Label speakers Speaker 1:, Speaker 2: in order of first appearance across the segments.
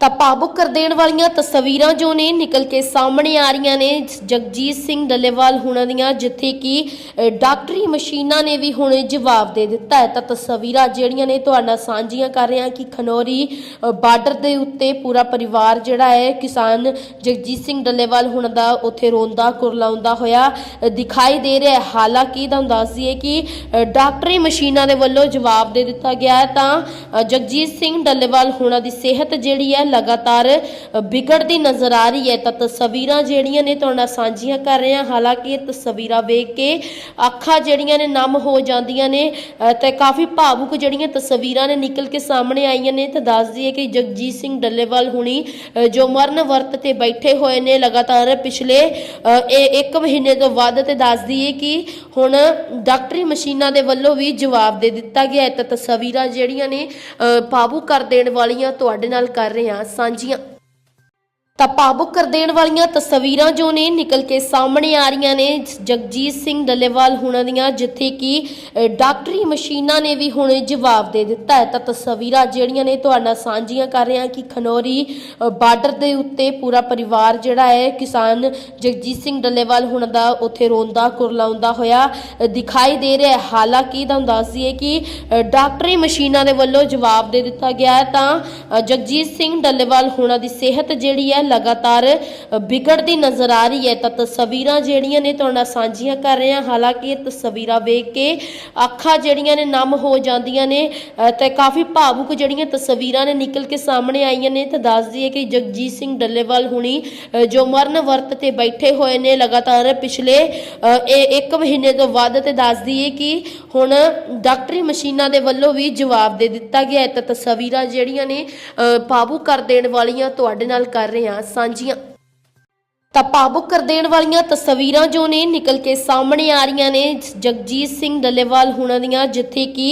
Speaker 1: ਤਾਂ ਭਾਵੁਕ ਕਰ ਦੇਣ ਵਾਲੀਆਂ ਤਸਵੀਰਾਂ ਜੋ ਨੇ ਨਿਕਲ ਕੇ ਸਾਹਮਣੇ ਆ ਰਹੀਆਂ ਨੇ ਜਗਜੀਤ ਸਿੰਘ ਡੱਲੇਵਾਲ ਹੁਣਾਂ ਦੀਆਂ ਜਿੱਥੇ ਕਿ ਡਾਕਟਰੀ ਮਸ਼ੀਨਾਂ ਨੇ ਵੀ ਹੁਣ ਜਵਾਬ ਦੇ ਦਿੱਤਾ ਹੈ। ਤਾਂ ਤਸਵੀਰਾਂ ਜਿਹੜੀਆਂ ਨੇ ਤੁਹਾਡੇ ਨਾਲ ਸਾਂਝੀਆਂ ਕਰ ਰਹੇ ਹਾਂ ਕਿ ਖਨੌਰੀ ਅ, ਬਾਰਡਰ ਦੇ ਉੱਤੇ ਪੂਰਾ ਪਰਿਵਾਰ ਜਿਹੜਾ ਹੈ ਕਿਸਾਨ ਜਗਜੀਤ ਸਿੰਘ ਡੱਲੇਵਾਲ ਹੁਣ ਦਾ ਉੱਥੇ ਰੋਂਦਾ ਕੁਰਲਾਉਂਦਾ ਹੋਇਆ ਦਿਖਾਈ ਦੇ ਰਿਹਾ ਹੈ। ਹਾਲਾਂਕਿ ਤੁਹਾਨੂੰ ਦੱਸ ਦਈਏ ਕਿ ਡਾਕਟਰੀ ਮਸ਼ੀਨਾਂ ਦੇ ਵੱਲੋਂ ਜਵਾਬ ਦੇ ਦਿੱਤਾ ਗਿਆ ਹੈ। ਤਾਂ ਜਗਜੀਤ ਸਿੰਘ ਡੱਲੇਵਾਲ ਹੁਣਾਂ ਦੀ ਸਿਹਤ ਜਿਹੜੀ ਹੈ ਲਗਾਤਾਰ ਅ, ਵਿਗੜਦੀ ਨਜ਼ਰ ਆ ਰਹੀ ਹੈ। ਤਾਂ ਤਸਵੀਰਾਂ ਜਿਹੜੀਆਂ ਨੇ ਤੁਹਾਡੇ ਨਾਲ ਸਾਂਝੀਆਂ ਕਰ ਰਹੇ ਹਾਂ। ਹਾਲਾਂਕਿ ਇਹ ਤਸਵੀਰਾਂ ਵੇਖ ਕੇ ਅੱਖਾਂ ਜਿਹੜੀਆਂ ਨੇ ਨਮ ਹੋ ਜਾਂਦੀਆਂ ਨੇ ਤੇ ਕਾਫੀ ਭਾਵੁਕ ਜਿਹੜੀਆਂ ਤਸਵੀਰਾਂ ਨੇ ਨਿਕਲ ਕੇ ਸਾਹਮਣੇ ਆਈਆਂ ਨੇ। ਤੇ ਦੱਸ ਦਈਏ ਕਿ ਜਗਜੀਤ ਸਿੰਘ ਡੱਲੇਵਾਲ ਹੁਣੀ ਜੋ ਮਰਨ ਵਰਤ ਤੇ ਬੈਠੇ ਹੋਏ ਨੇ ਲਗਾਤਾਰ ਪਿਛਲੇ ਇਹ ਇੱਕ ਮਹੀਨੇ ਤੋਂ ਵੱਧ। ਤੇ ਦੱਸ ਦਈਏ ਕਿ ਹੁਣ ਡਾਕਟਰੀ ਮਸ਼ੀਨਾਂ ਦੇ ਵੱਲੋਂ ਵੀ ਜਵਾਬ ਦੇ ਦਿੱਤਾ ਗਿਆ ਹੈ। ਤਾਂ ਤਸਵੀਰਾਂ ਜਿਹੜੀਆਂ ਨੇ ਅ, ਭਾਵੁਕ ਕਰ ਦੇਣ ਵਾਲੀਆਂ ਤੁਹਾਡੇ ਨਾਲ ਕਰ ਰਹੇ ਹਾਂ। ਸਾਂਝੀਆਂ ਤਾਂ ਭਾਵੁਕ ਕਰ ਦੇਣ ਵਾਲੀਆਂ ਤਸਵੀਰਾਂ ਜੋ ਨੇ ਨਿਕਲ ਕੇ ਸਾਹਮਣੇ ਆ ਰਹੀਆਂ ਨੇ ਜਗਜੀਤ ਸਿੰਘ ਡੱਲੇਵਾਲ ਹੁਣਾਂ ਦੀਆਂ ਜਿੱਥੇ ਕਿ ਡਾਕਟਰੀ ਮਸ਼ੀਨਾਂ ਨੇ ਵੀ ਹੁਣ ਜਵਾਬ ਦੇ ਦਿੱਤਾ ਹੈ। ਤਾਂ ਤਸਵੀਰਾਂ ਜਿਹੜੀਆਂ ਨੇ ਤੁਹਾਡਾ ਸਾਂਝੀਆਂ ਕਰ ਰਹੇ ਹਾਂ ਕਿ ਖਨੌਰੀ ਅ, ਬਾਰਡਰ ਦੇ ਉੱਤੇ ਪੂਰਾ ਪਰਿਵਾਰ ਜਿਹੜਾ ਹੈ ਕਿਸਾਨ ਜਗਜੀਤ ਸਿੰਘ ਡੱਲੇਵਾਲ ਹੁਣ ਦਾ ਉੱਥੇ ਰੋਂਦਾ ਕੁਰਲਾਉਂਦਾ ਹੋਇਆ ਦਿਖਾਈ ਦੇ ਰਿਹਾ ਹੈ। ਹਾਲਾਂਕਿ ਤੁਹਾਨੂੰ ਦੱਸ ਦਈਏ ਕਿ ਡਾਕਟਰੀ ਮਸ਼ੀਨਾਂ ਦੇ ਵੱਲੋਂ ਜਵਾਬ ਦੇ ਦਿੱਤਾ ਗਿਆ ਹੈ। ਤਾਂ ਜਗਜੀਤ ਸਿੰਘ ਡੱਲੇਵਾਲ ਹੁਣਾਂ ਦੀ ਸਿਹਤ ਜਿਹੜੀ ਹੈ ਲਗਾਤਾਰ ਅ, ਵਿਗੜਦੀ ਨਜ਼ਰ ਆ ਰਹੀ ਹੈ। ਤਾਂ ਤਸਵੀਰਾਂ ਜਿਹੜੀਆਂ ਨੇ ਤੁਹਾਡੇ ਨਾਲ ਸਾਂਝੀਆਂ ਕਰ ਰਹੇ ਹਾਂ। ਹਾਲਾਂਕਿ ਇਹ ਤਸਵੀਰਾਂ ਵੇਖ ਕੇ ਅੱਖਾਂ ਜਿਹੜੀਆਂ ਨੇ ਨਮ ਹੋ ਜਾਂਦੀਆਂ ਨੇ ਤੇ ਕਾਫੀ ਭਾਵੁਕ ਜਿਹੜੀਆਂ ਤਸਵੀਰਾਂ ਨੇ ਨਿਕਲ ਕੇ ਸਾਹਮਣੇ ਆਈਆਂ ਨੇ। ਤੇ ਦੱਸ ਦਈਏ ਕਿ ਜਗਜੀਤ ਸਿੰਘ ਡੱਲੇਵਾਲ ਹੁਣੀ ਜੋ ਮਰਨ ਵਰਤ ਤੇ ਬੈਠੇ ਹੋਏ ਨੇ ਲਗਾਤਾਰ ਪਿਛਲੇ ਇਹ ਇੱਕ ਮਹੀਨੇ ਤੋਂ ਵੱਧ ਤੇ ਦੱਸ ਦਈਏ ਕਿ ਹੁਣ ਡਾਕਟਰੀ ਮਸ਼ੀਨਾਂ ਦੇ ਵੱਲੋਂ ਵੀ ਜਵਾਬ ਦੇ ਦਿੱਤਾ ਗਿਆ ਹੈ। ਤਾਂ ਤਸਵੀਰਾਂ ਜਿਹੜੀਆਂ ਨੇ ਅ, ਭਾਵੁਕ ਕਰ ਦੇਣ ਵਾਲੀਆਂ ਤੁਹਾਡੇ ਨਾਲ ਕਰ ਰਹੇ ਹਾਂ। ਸਾਂਝੀਆਂ ਤਾਂ ਭਾਵੁਕ ਕਰ ਦੇਣ ਵਾਲੀਆਂ ਤਸਵੀਰਾਂ ਜੋ ਨੇ ਨਿਕਲ ਕੇ ਸਾਹਮਣੇ ਆ ਰਹੀਆਂ ਨੇ। ਜਗਜੀਤ ਸਿੰਘ ਡੱਲੇਵਾਲ ਹੁਣਾਂ ਦੀਆਂ ਜਿੱਥੇ ਕਿ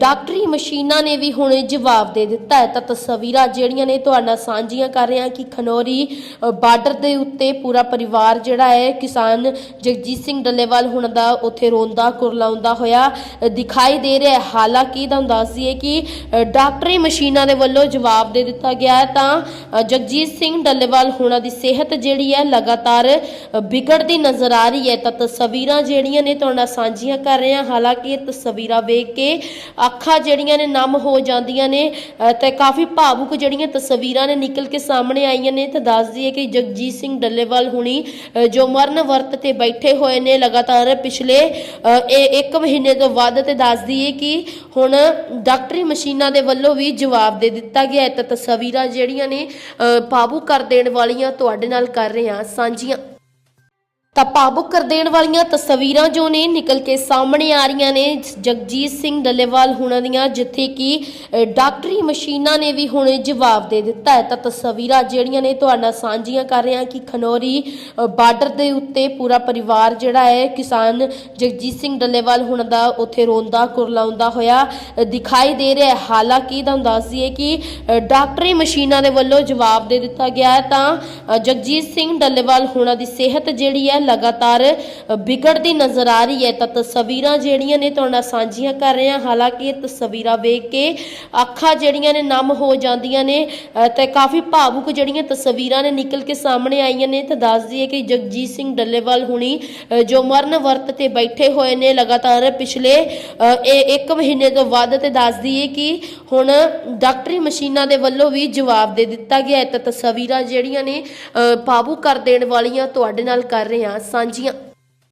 Speaker 1: ਡਾਕਟਰੀ ਮਸ਼ੀਨਾਂ ਨੇ ਵੀ ਹੁਣ ਜਵਾਬ ਦੇ ਦਿੱਤਾ ਹੈ। ਤਾਂ ਤਸਵੀਰਾਂ ਜਿਹੜੀਆਂ ਨੇ ਤੁਹਾਡਾ ਸਾਂਝੀਆਂ ਕਰ ਰਹੇ ਹਾਂ ਕਿ ਖਨੌਰੀ ਅ, ਬਾਰਡਰ ਦੇ ਉੱਤੇ ਪੂਰਾ ਪਰਿਵਾਰ ਜਿਹੜਾ ਹੈ ਕਿਸਾਨ ਜਗਜੀਤ ਸਿੰਘ ਡੱਲੇਵਾਲ ਹੁਣਾਂ ਦਾ ਉੱਥੇ ਰੋਂਦਾ ਕੁਰਲਾਉਂਦਾ ਹੋਇਆ ਦਿਖਾਈ ਦੇ ਰਿਹਾ ਹੈ। ਹਾਲਾਂਕਿ ਤੁਹਾਨੂੰ ਦੱਸ ਦਈਏ ਕਿ ਡਾਕਟਰੀ ਮਸ਼ੀਨਾਂ ਦੇ ਵੱਲੋਂ ਜਵਾਬ ਦੇ ਦਿੱਤਾ ਗਿਆ ਹੈ। ਤਾਂ ਜਗਜੀਤ ਸਿੰਘ ਡੱਲੇਵਾਲ ਹੁਣਾਂ ਦੀ ਸਿਹਤ ਜਿਹੜੀ ਹੈ ਲਗਾਤਾਰ ਅ, ਵਿਗੜਦੀ ਨਜ਼ਰ ਆ ਰਹੀ ਹੈ। ਤਾਂ ਤਸਵੀਰਾਂ ਜਿਹੜੀਆਂ ਨੇ ਤੁਹਾਡੇ ਨਾਲ ਸਾਂਝੀਆਂ ਕਰ ਰਹੇ ਹਾਂ। ਹਾਲਾਂਕਿ ਇਹ ਤਸਵੀਰਾਂ ਵੇਖ ਕੇ ਅੱਖਾਂ ਜਿਹੜੀਆਂ ਨੇ ਨਮ ਹੋ ਜਾਂਦੀਆਂ ਨੇ ਤੇ ਕਾਫੀ ਭਾਵੁਕ ਜਿਹੜੀਆਂ ਤਸਵੀਰਾਂ ਨੇ ਨਿਕਲ ਕੇ ਸਾਹਮਣੇ ਆਈਆਂ ਨੇ। ਤੇ ਦੱਸ ਦਈਏ ਕਿ ਜਗਜੀਤ ਸਿੰਘ ਡੱਲੇਵਾਲ ਹੁਣੀ ਜੋ ਮਰਨ ਵਰਤ ਤੇ ਬੈਠੇ ਹੋਏ ਨੇ ਲਗਾਤਾਰ ਪਿਛਲੇ ਇਹ ਇੱਕ ਮਹੀਨੇ ਤੋਂ ਵੱਧ ਤੇ ਦੱਸ ਦਈਏ ਕਿ ਹੁਣ ਡਾਕਟਰੀ ਮਸ਼ੀਨਾਂ ਦੇ ਵੱਲੋਂ ਵੀ ਜਵਾਬ ਦੇ ਦਿੱਤਾ ਗਿਆ ਹੈ। ਤਾਂ ਤਸਵੀਰਾਂ ਜਿਹੜੀਆਂ ਨੇ ਅ, ਭਾਵੁਕ ਕਰ ਦੇਣ ਵਾਲੀਆਂ ਤੁਹਾਡੇ ਨਾਲ ਕਰ ਰਹੇ ਹਾਂ। ਸਾਂਝੀਆਂ ਤਾਂ ਭਾਵੁਕ ਕਰ ਦੇਣ ਵਾਲੀਆਂ ਤਸਵੀਰਾਂ ਜੋ ਨੇ ਨਿਕਲ ਕੇ ਸਾਹਮਣੇ ਆ ਰਹੀਆਂ ਨੇ ਜਗਜੀਤ ਸਿੰਘ ਡੱਲੇਵਾਲ ਹੁਣਾਂ ਦੀਆਂ ਜਿੱਥੇ ਕਿ ਡਾਕਟਰੀ ਮਸ਼ੀਨਾਂ ਨੇ ਵੀ ਹੁਣ ਜਵਾਬ ਦੇ ਦਿੱਤਾ ਹੈ। ਤਾਂ ਤਸਵੀਰਾਂ ਜਿਹੜੀਆਂ ਨੇ ਤੁਹਾਡੇ ਨਾਲ ਸਾਂਝੀਆਂ ਕਰ ਰਹੇ ਹਾਂ ਕਿ ਖਨੌਰੀ ਅ, ਬਾਰਡਰ ਦੇ ਉੱਤੇ ਪੂਰਾ ਪਰਿਵਾਰ ਜਿਹੜਾ ਹੈ ਕਿਸਾਨ ਜਗਜੀਤ ਸਿੰਘ ਡੱਲੇਵਾਲ ਹੁਣ ਦਾ ਉੱਥੇ ਰੋਂਦਾ ਕੁਰਲਾਉਂਦਾ ਹੋਇਆ ਦਿਖਾਈ ਦੇ ਰਿਹਾ ਹੈ। ਹਾਲਾਂਕਿ ਤੁਹਾਨੂੰ ਦੱਸ ਦਈਏ ਕਿ ਡਾਕਟਰੀ ਮਸ਼ੀਨਾਂ ਦੇ ਵੱਲੋਂ ਜਵਾਬ ਦੇ ਦਿੱਤਾ ਗਿਆ ਹੈ। ਤਾਂ ਜਗਜੀਤ ਸਿੰਘ ਡੱਲੇਵਾਲ ਹੁਣਾਂ ਦੀ ਸਿਹਤ ਜਿਹੜੀ ਹੈ ਲਗਾਤਾਰ ਅ, ਵਿਗੜਦੀ ਨਜ਼ਰ ਆ ਰਹੀ ਹੈ। ਤਾਂ ਤਸਵੀਰਾਂ ਜਿਹੜੀਆਂ ਨੇ ਤੁਹਾਡੇ ਨਾਲ ਸਾਂਝੀਆਂ ਕਰ ਰਹੇ ਹਾਂ। ਹਾਲਾਂਕਿ ਇਹ ਤਸਵੀਰਾਂ ਵੇਖ ਕੇ ਅੱਖਾਂ ਜਿਹੜੀਆਂ ਨੇ ਨਮ ਹੋ ਜਾਂਦੀਆਂ ਨੇ ਤੇ ਕਾਫੀ ਭਾਵੁਕ ਜਿਹੜੀਆਂ ਤਸਵੀਰਾਂ ਨੇ ਨਿਕਲ ਕੇ ਸਾਹਮਣੇ ਆਈਆਂ ਨੇ। ਤੇ ਦੱਸ ਦਈਏ ਕਿ ਜਗਜੀਤ ਸਿੰਘ ਡੱਲੇਵਾਲ ਹੁਣੀ ਜੋ ਮਰਨ ਵਰਤ ਤੇ ਬੈਠੇ ਹੋਏ ਨੇ ਲਗਾਤਾਰ ਪਿਛਲੇ ਇਹ ਇੱਕ ਮਹੀਨੇ ਤੋਂ ਵੱਧ ਤੇ ਦੱਸ ਦਈਏ ਕਿ ਹੁਣ ਡਾਕਟਰੀ ਮਸ਼ੀਨਾਂ ਦੇ ਵੱਲੋਂ ਵੀ ਜਵਾਬ ਦੇ ਦਿੱਤਾ ਗਿਆ ਹੈ। ਤਾਂ ਤਸਵੀਰਾਂ ਜਿਹੜੀਆਂ ਨੇ ਅ, ਭਾਵੁਕ ਕਰ ਦੇਣ ਵਾਲੀਆਂ ਤੁਹਾਡੇ ਨਾਲ ਕਰ ਰਹੇ ਹਾਂ। ਸਾਂਝੀਆਂ